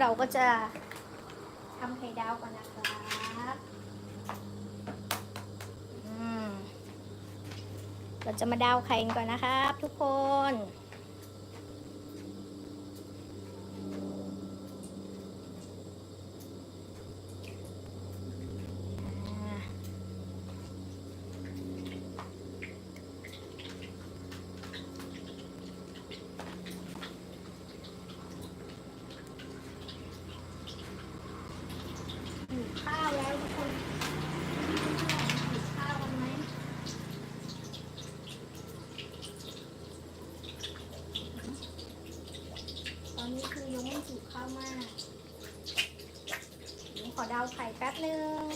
เราก็จะทำไข่ดาวก่อนนะครับเราจะมาดาวไข่ก่อนนะครับทุกคน อ่า หิวข้าวแล้วทุกคนหิวข้าวกันไหมตอนนี้คือยังไม่หิวข้าวมากเดี๋ยวขอเดาวไข่แป๊บนึง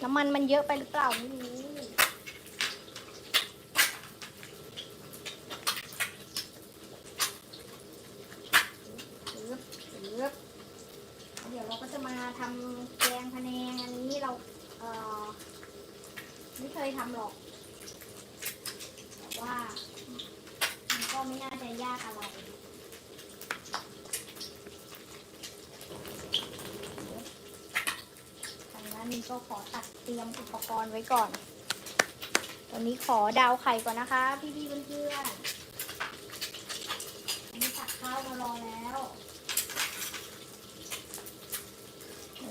น้ำ มันมันเยอะไปหรือเปล่าไม่รู้ ปึ๊บปึ๊บเดี๋ยวเราก็จะมาทำแกงพะแนงอันนี้เราเอ่อไม่เคยทำหรอก แต่ว่ามันก็ไม่น่าจะยากอะไรทางด้านนี้ ก็ขอตัดเตรียมอุปกรณ์ไว้ก่อน ตอนนี้ขอดาวไข่ก่อนนะคะ พี่ๆเพื่อนๆอันนี้ตักข้าวมารอแล้ว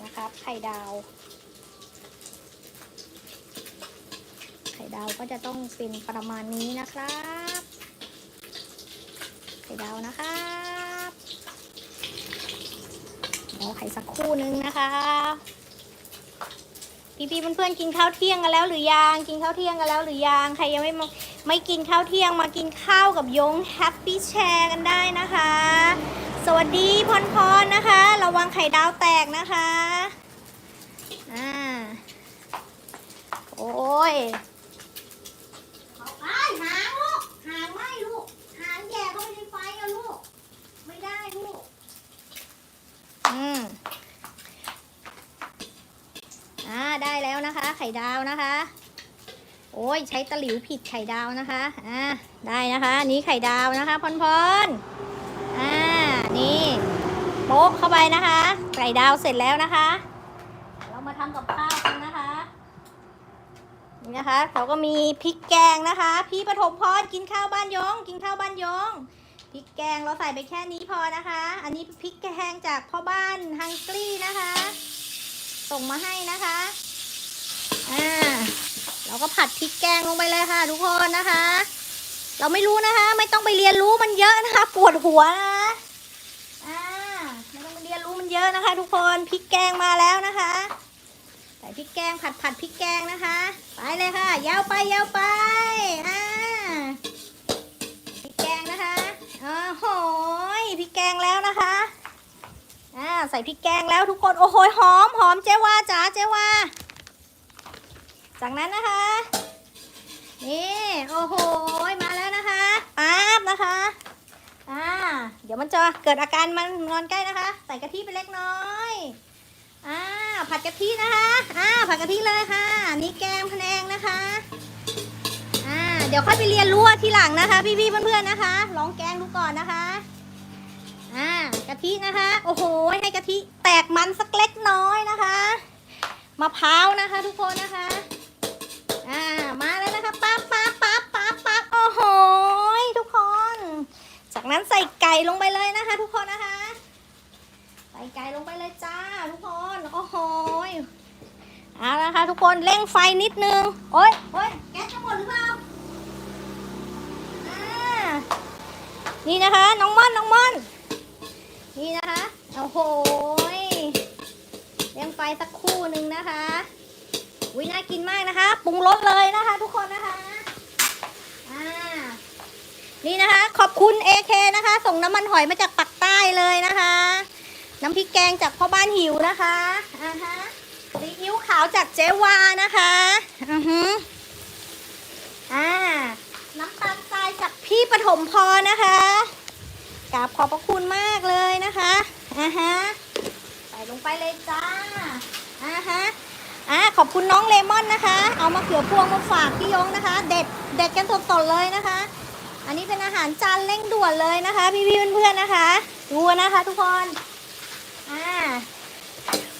นะครับ ไข่ดาว ไข่ดาวก็จะต้องเป็นประมาณนี้นะครับ ไข่ดาวนะครับเดี๋ยวไข่สักคู่นึงนะคะ พี่ๆเพื่อนๆกินข้าวเที่ยงกันแล้วหรือยังกินข้าวเที่ยงกันแล้วหรือยังใครยังไม่มาไม่กินข้าวเที่ยงมากินข้าวกับยงแฮปปี้แชร์กันได้นะคะ สวัสดีพรพรนะคะ ระวังไข่ดาวแตกนะคะอ่าโอ้ย เอาไปหางลูกหางไม่ลูกหางแย่เข้าไปในไฟอะลูก ไม่ได้ลูก อืม อ่า ได้แล้วนะคะ ไข่ดาวนะคะ โอ้ยใช้ตะหลิวผิดไข่ดาวนะคะอ่าได้นะคะนี้ไข่ดาวนะคะพรพรอ่านี่โป๊ะเข้าไปนะคะไข่ดาวเสร็จแล้วนะคะ เรามาทำกับข้าวกันนะคะนี่นะคะเราก็มีพริกแกงนะคะ พี่ปฐมพรกินข้าวบ้านยง กินข้าวบ้านยงพริกแกงเราใส่ไปแค่นี้พอนะคะ อันนี้พริกแกงจากพ่อบ้านฮังกี้นะคะ ส่งมาให้นะคะ อ่าเราก็ผัดพริกแกงลงไปเลยค่ะทุกคนนะคะ เราไม่รู้นะคะ ไม่ต้องไปเรียนรู้มันเยอะนะคะ ปวดหัวนะคะอ่าไม่ต้องไปเรียนรู้มันเยอะนะคะ ทุกคนพริกแกงมาแล้วนะคะใส่พริกแกงผัดผัดพริกแกงนะคะ ไปเลยค่ะ ยาวไปยาวไปอ่าพริกแกงนะคะอ้โหยพริกแกงแล้วนะคะอ่าใส่พริกแกงแล้วทุกคนโอ้โหหอมหอมเจ๊ว่าจ๋าเจ๊ว่า จากนั้นนะคะ นี่โอ้โหมาแล้วนะคะปั๊บนะคะอ่าเดี๋ยวมันจะเกิดอาการมันนอนใกล้นะคะ ใส่กะทิไปเล็กน้อยอ่าผัดกะทินะคะอ่าผัดกะทิเลยค่ะ นี่แกงพะแนงนะคะอ่าเดี๋ยวค่อยไปเรียนรู้ทีหลังนะคะ พี่ๆเพื่อนๆนะคะ ลองแกงดูก่อนนะคะอ่ากะทินะคะโอ้โหให้กะทิแตกมันสักเล็กน้อยนะคะมะพร้าวนะคะ ทุกคนนะคะ อ่ามาแล้วนะคะปั๊บปั๊บปั๊บปั๊บปั๊บโอ้โหทุกคน จากนั้นใส่ไก่ลงไปเลยนะคะ ทุกคนนะคะ ใส่ไก่ลงไปเลยจ้า ทุกคนโอ้โหเอาละค่ะทุกคนเร่งไฟนิดนึงโอ้ยโอ้ยแก๊สจะหมดหรือเปล่าอ่านี่นะคะน้องม่อนน้องม่อนนี่นะคะโอ้โหเลี้ยงไฟสักครู่หนึ่งนะคะ วิน่ากินมากนะคะ ปรุงรสเลยนะคะทุกคนนะคะอ่านี่นะคะ ขอบคุณ AK นะคะ ส่งน้ำมันหอยมาจากปักใต้เลยนะคะ น้ำพริกแกงจากพ่อบ้านหิวนะคะอ่าฮะซีอิ๊วขาวจากเจวานะคะอือฮึอ่าน้ำตาลทรายจากพี่ปฐมพรนะคะกราบขอบพระคุณมากเลยนะคะอ่าฮะใส่ลงไปเลยจ้าอ่าฮะ อะขอบคุณน้องเลมอนนะคะ เอามาเขือพวงมาฝากพี่ยงนะคะ เด็ดเด็ดกันสดๆเลยนะคะ อันนี้เป็นอาหารจานเร่งด่วนเลยนะคะ พี่ๆเพื่อนๆนะคะ ดูนะคะ ทุกคนอ่า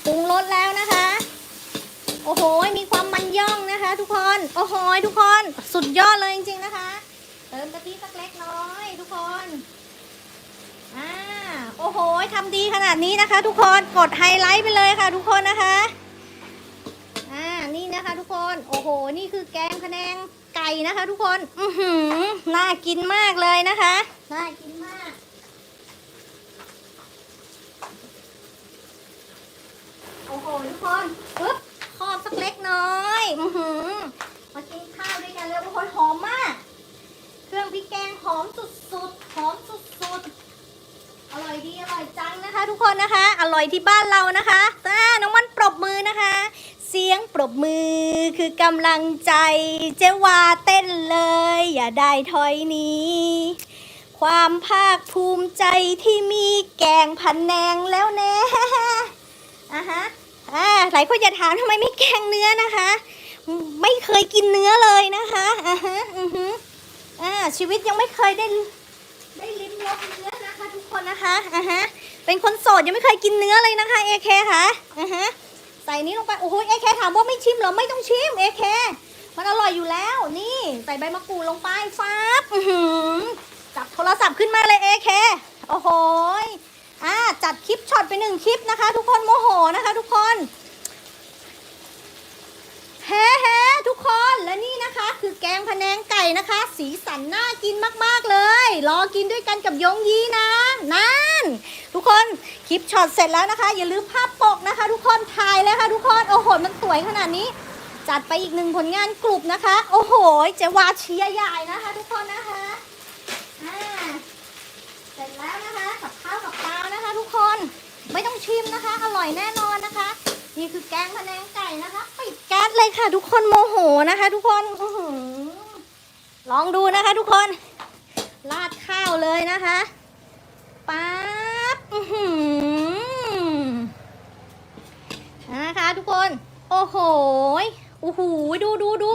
ปรุงรสแล้วนะคะ โอ้โหมีความมันย่องนะคะ ทุกคนโอ้โหทุกคนสุดยอดเลยจริงๆนะคะเติมกะทิสักเล็กน้อยทุกคนอ่าโอ้โหทำดีขนาดนี้นะคะ ทุกคนกดไฮไลท์ไปเลยค่ะ ทุกคนนะคะ อ่า นี่นะคะทุกคน โอ้โห นี่คือแกงพะแนงไก่นะคะทุกคน อือหือ น่ากินมากเลยนะคะ น่ากินมาก โอ้โห ทุกคนปึ๊บครอบสักเล็กน้อย อือหือ มากินข้าวด้วยกันเลยทุกคนหอมมาก เครื่องพริกแกงหอมสุดๆ หอมสุดๆอร่อยดีอร่อยจังนะคะ ทุกคนนะคะ อร่อยที่บ้านเรานะคะน้องมันปรบมือนะคะ เสียงปรบมือคือกำลังใจเจว่าเต้นเลย อย่าได้ถอยหนี้ ความภาคภูมิใจที่มีแกงพันแนงแล้วแน่อะฮะอ่าหลายคนอย่าถามทำไมไม่แกงเนื้อนะคะ ไม่เคยกินเนื้อเลยนะคะอ่าฮะอือฮึอ่าชีวิตยังไม่เคยได้ได้ลิ้มรสเนื้อนะคะทุกคนนะคะอ่าฮะเป็นคนโสดยังไม่เคยกินเนื้อเลยนะคะเอเคค่ะอ่าฮะ ใส่นี้ลงไปโอ้โหเอเคถามว่าไม่ชิมเหรอไม่ต้องชิมเอเคมันอร่อยอยู่แล้ว นี่ใส่ใบมะกรูดลงไปฟ้าบจับโทรศัพท์ขึ้นมาเลยเอเคโอ้โหอ่าจัดคลิปช็อตไปหนึ่งคลิปนะคะ ทุกคนโมโหนะคะ ทุกคนแฮ่แฮ่ทุกคนและนี่นะ คือแกงพะแนงไก่นะคะ สีสันน่ากินมากๆเลย รอกินด้วยกันกับยงยีนะนั่น ทุกคนคลิปช็อตเสร็จแล้วนะคะ อย่าลืมภาพปกนะคะ ทุกคนถ่ายเลยค่ะทุกคนโอ้โหมันสวยขนาดนี้ จัดไปอีกหนึ่งผลงานกลุ่มนะคะ โอ้โหเจวาเชียใหญ่นะคะ ทุกคนนะคะอ่าเสร็จแล้วนะคะกับข้าวกับปลานะคะ ทุกคนไม่ต้องชิมนะคะ อร่อยแน่นอนนะคะ นี่คือแกงพะแนงไก่นะคะปิด แก๊สเลยค่ะ ทุกคนโมโหนะคะ ทุกคนอลองดูนะคะ ทุกคนราดข้าวเลยนะคะปั๊บนะคะ ทุกคน โอ้โหโอ้โหดูดูดู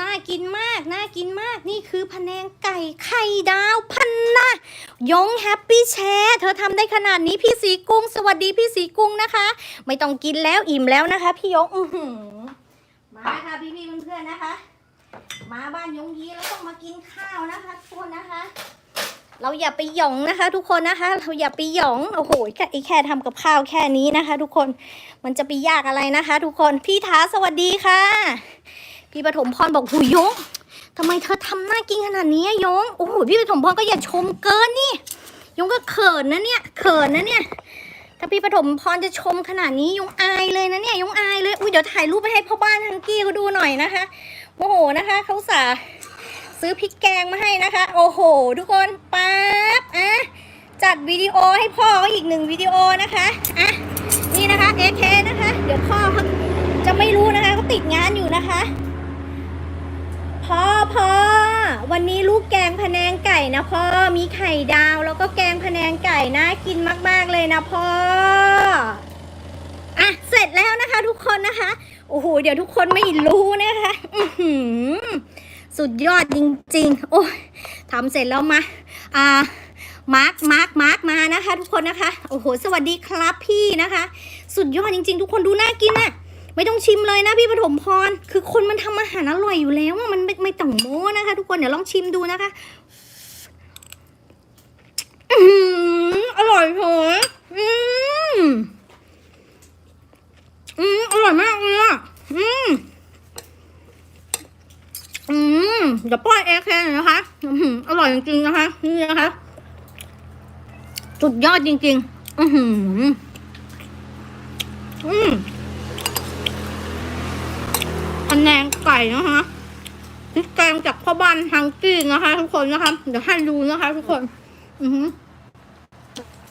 น่ากินมากน่ากินมากนี่คือพะแนงไก่ไข่ดาวพันนะยงแฮปปี้แชร์เธอทำได้ขนาดนี้พี่สีกุ้ง สวัสดีพี่สีกุ้งนะคะ ไม่ต้องกินแล้วอิ่มแล้วนะคะ พี่ยงอือหือ มาค่ะพี่พี่เพื่อนๆนะคะ มาบ้านยงยีแล้วต้องมากินข้าวนะคะทุกคนนะคะ เราอย่าไปหยองนะคะ ทุกคนนะคะ เราอย่าไปหยองโอ้โหแค่ไอ้แค่ทำกับข้าวแค่นี้นะคะ ทุกคนมันจะไปยากอะไรนะคะ ทุกคนพี่ท้าสวัสดีค่ะ พี่ปฐมพรบอกหูยงทำไมเธอทำหน่ากินขนาดนี้ยงโอ้โหพี่ปฐมพรก็อย่าชมเกินนี่ยงก็เขินนะเนี่ยเขินนะเนี่ย ถ้าพี่ปฐมพรจะชมขนาดนี้ยงอายเลยนะเนี่ยยงอายเลย อุ้ยเดี๋ยวถ่ายรูปไปให้พ่อบ้านทังกี้เขาดูหน่อยนะคะ โอ้โหนะคะเขาสาซื้อพริกแกงมาให้นะคะ โอ้โห ทุกคนปั๊บอะจัดวิดีโอให้พ่อเขาอีกหนึ่งวิดีโอนะคะอะนี่นะคะเอเคนะคะ เดี๋ยวพ่อเขาจะไม่รู้นะคะเขาติดงานอยู่นะคะ พ่อพ่อ วันนี้ลูกแกงพะแนงไก่นะพ่อ มีไข่ดาวแล้วก็แกงพะแนงไก่น่ากินมาก ๆ เลยนะพ่อ อะ เสร็จแล้วนะคะทุกคนนะคะ โอ้โห เดี๋ยวทุกคนไม่รู้นะคะสุดยอดจริง ๆ โอ้ทำเสร็จแล้วมา อ่า มาร์คมาร์คมาร์คมานะคะ ทุกคนนะคะ โอ้โห สวัสดีครับพี่นะคะ สุดยอดจริง ๆ ทุกคนดูน่ากินอะ ไม่ต้องชิมเลยนะพี่ปฐมพร คือคนมันทำอาหารอร่อยอยู่แล้วมันไม่ไม่ต้องโม้นะคะ ทุกคนเดี๋ยวลองชิมดูนะคะอร่อยเหรออืมอืมอร่อยมากเลยอะอืมอืมเดี๋ยวป้อนเอแคหน่นะคะอืมอร่อยจริงๆนะคะ นี่นะคะ สุดยอดจริง ๆ อือหืออืม พะแนงไก่นะคะพริกแกงจากพ่อบ้านทางกี้นะคะ ทุกคนนะคะ เดี๋ยวให้ดูนะคะ ทุกคน อือหือ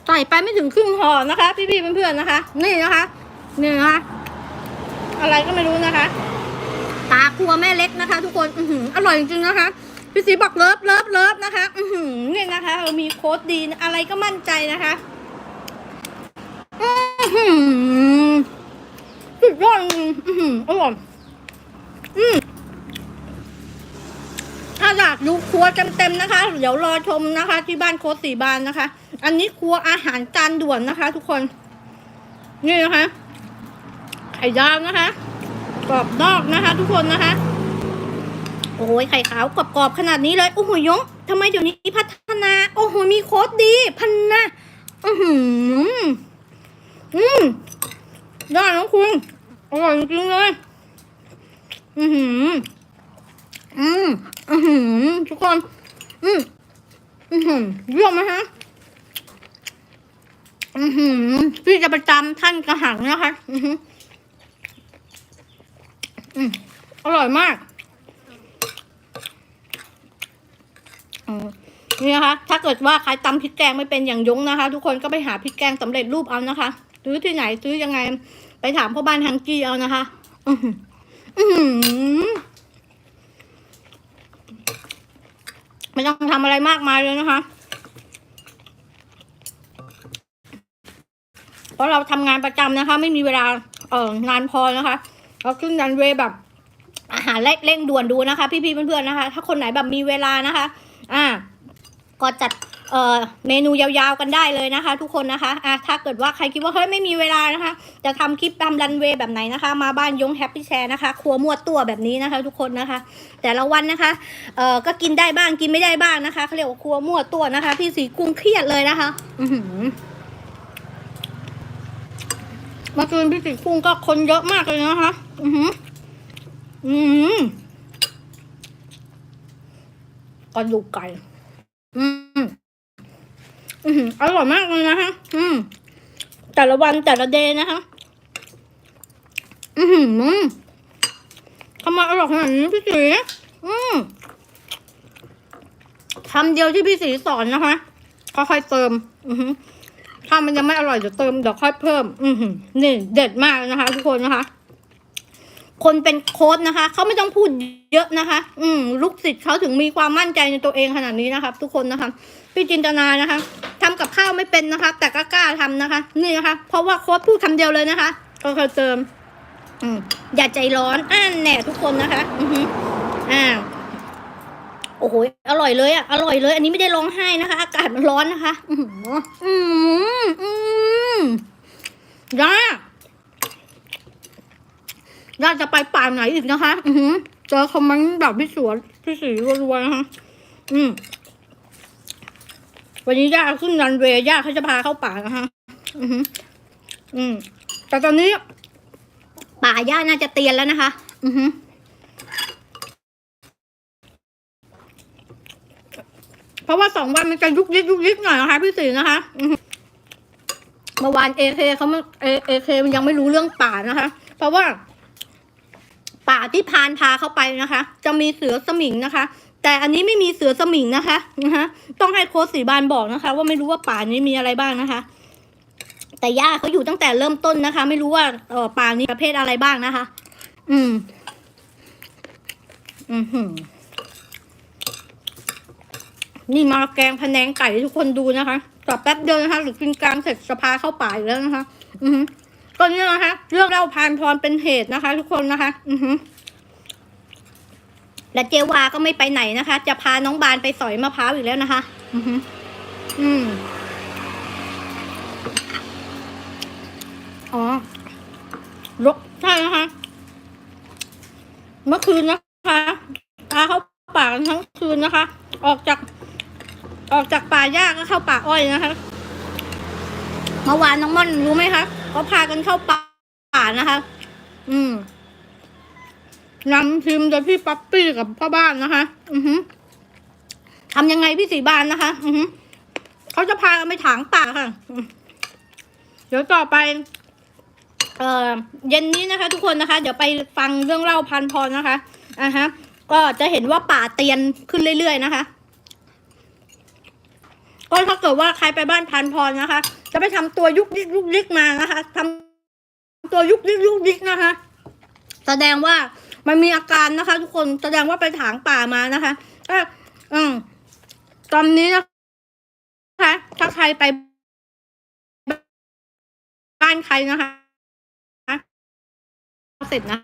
ใส่ไปไม่ถึงครึ่งห่อนะคะ พี่ๆเพื่อนๆนะคะ นี่นะคะนี่นะคะอะไรก็ไม่รู้นะคะ ตาครัวแม่เล็กนะคะ ทุกคน อือหืออร่อยจริงๆนะคะพี่สีบอกเลิฟเลิฟเลิฟนะคะ อือหือเนี่ยนะคะ เรามีโค้ดดีอะไรก็มั่นใจนะคะอือหือสุดยอดจอือหืออร่อย อืมถ้าอยากดูครัวเต็มๆนะคะ เดี๋ยวรอชมนะคะ ที่บ้านโคตรสีบานนะคะ อันนี้ครัวอาหารจานด่วนนะคะ ทุกคน นี่นะคะ ไข่ดาวนะคะกรอบนอกนะคะ ทุกคนนะคะ โอ้ยไข่ขาวกรอบๆขนาดนี้เลยโอ้โหยงทำไมเดี๋ยวนี้พัฒนา โอ้โหมีโค้ดดีพันนะอือหืออืมได้น้องคุณอร่อยจริงเลย อือหือ อืมอือหือ ทุกคน อืมอือหือเยี่ยมไหมฮะ อือหือ พี่จะประจำท่านกระหังนะคะ อือหืออืมอร่อยมากนี่นะคะ ถ้าเกิดว่าใครตำพริกแกงไม่เป็นอย่างยงนะคะ ทุกคนก็ไปหาพริกแกงสำเร็จรูปเอานะคะ ซื้อที่ไหนซื้อยังไง ไปถามพ่อบ้านทางกี้เอานะคะ อือ ไม่ต้องทำอะไรมากมายเลยนะคะ เพราะเราทำงานประจำนะคะ ไม่มีเวลาเออนานพอนะคะเราขึ้นดันเวแบบ อาหารเร่งเร่งด่วนดูนะคะ พี่ๆเพื่อนๆนะคะ ถ้าคนไหนแบบมีเวลานะคะ อ่า ก็จัด เอ่อเมนูยาวๆกันได้เลยนะคะ ทุกคนนะคะอะถ้าเกิดว่าใครคิดว่าเฮ้ยไม่มีเวลานะคะ จะทำคลิปตารันเวย์แบบไหนนะคะ มาบ้านยงแฮปปี้แชร์นะคะ ครัวมวดตัวแบบนี้นะคะ ทุกคนนะคะ แต่ละวันนะคะเอ่อก็กินได้บ้างกินไม่ได้บ้างนะคะเขาเรียกว่าครัวมวดตัวนะคะ พี่สีกุ้งเครียดเลยนะคะ อือหือเมื่อคืนพี่สีกุ้งก็คนเยอะมากเลยนะคะ อือหืออืมกระดูกไก่ อืม อืมอร่อยมากเลยนะคะอืมแต่ละวันแต่ละเดย์นะคะ อือหืมทำไมอร่อยขนาดนี้พี่สีอืมคำเดียวที่พี่สีสอนนะคะค่อยๆเติม อือหือถ้ามันยังไม่อร่อยเดี๋ยวเติมเดี๋ยวค่อยเพิ่ม อือหือนี่เด็ดมากนะคะ ทุกคนนะคะ คนเป็นโค้ดนะคะเขาไม่ต้องพูดเยอะนะคะ อืมลูกศิษย์เขาถึงมีความมั่นใจในตัวเองขนาดนี้นะคะทุกคนนะคะ พี่จินตนานะคะทำกับข้าวไม่เป็นนะคะ แต่ก็กล้าทำนะคะ นี่นะคะ เพราะว่าโค้ดพูดคำเดียวเลยนะคะก็เคยเติมอย่าใจร้อนอ่านแน่ทุกคนนะคะอือฮึอ่าโอ้โหอร่อยเลยอะอร่อยเลย อันนี้ไม่ได้ร้องไห้นะคะ อากาศมันร้อนนะคะ อือหืออืมอืมยาย่าจะไปป่าไหนอีกนะคะ อือเจอคอมเมนต์แบบพี่สวนพี่สีรัวๆนะคะ อืม วันนี้ย่าขึ้นรันเวย์ย่าเขาจะพาเข้าป่านะคะอือหืออืมแต่ตอนนี้ ป่าย่าน่าจะเตียนแล้วนะคะ อือหือเพราะว่าสองวันมันจะยุกยิกยุกยิกหน่อยนะคะพี่สีนะคะเมื่อวานเอเคเขาม่เอเอเคมันยังไม่รู้เรื่องป่านะคะ เพราะว่า ป่าที่พานพาเข้าไปนะคะ จะมีเสือสมิงนะคะ แต่อันนี้ไม่มีเสือสมิงนะคะนะคะต้องให้โค้ชสีบานบอกนะคะ ว่าไม่รู้ว่าป่านี้มีอะไรบ้างนะคะ แต่ย่าเขาอยู่ตั้งแต่เริ่มต้นนะคะ ไม่รู้ว่าเออป่านี้ประเภทอะไรบ้างนะคะ อืม อือหือนี่มาแกงพะแนงไก่ทุกคนดูนะคะต่อแป๊บเดียวนะคะหรือกินกลางเสร็จจะพาเข้าป่าแล้วนะคะ อือหือก็นี่นะคะ เรื่องเล่าพานพรเป็นเหตุนะคะ ทุกคนนะคะ อือฮึ และเจวาก็ไม่ไปไหนนะคะ จะพาน้องบานไปสอยมะพร้าวอีกแล้วนะคะ อืมอ๋อลกใช่นะคะ เมื่อคืนนะคะพาเข้าป่าทั้งคืนนะคะ ออกจาก ออกจากป่าหญ้าก็เข้าป่าอ้อยนะคะเมื่อวานน้องม่อนรู้ไหมคะเขาพากันเข้าป่านะคะ อืม นำทีมโดยพี่ป๊อปปี้กับพ่อบ้านนะคะ อือฮึทำยังไงพี่สีบานนะคะ อือฮึเขาจะพากันไปถางป่าค่ะ เดี๋ยวต่อไป เอ่อเย็นนี้นะคะ ทุกคนนะคะ เดี๋ยวไปฟังเรื่องเล่าพันพรนะคะอะฮะ ก็จะเห็นว่าป่าเตียนขึ้นเรื่อยๆนะคะ ก็ถ้าเกิดว่าใครไปบ้านพันพรนะคะ จะไปทำตัวยุกยิกยุกยิกมานะคะทำตัวยุกยิกยุกยิกนะคะ แสดงว่า มันมีอาการนะคะ ทุกคนแสดงว่าไปถางป่ามานะคะก็อืมตอนนี้นะคะถ้าใครไปบ้านใครนะคะเสร็จนะ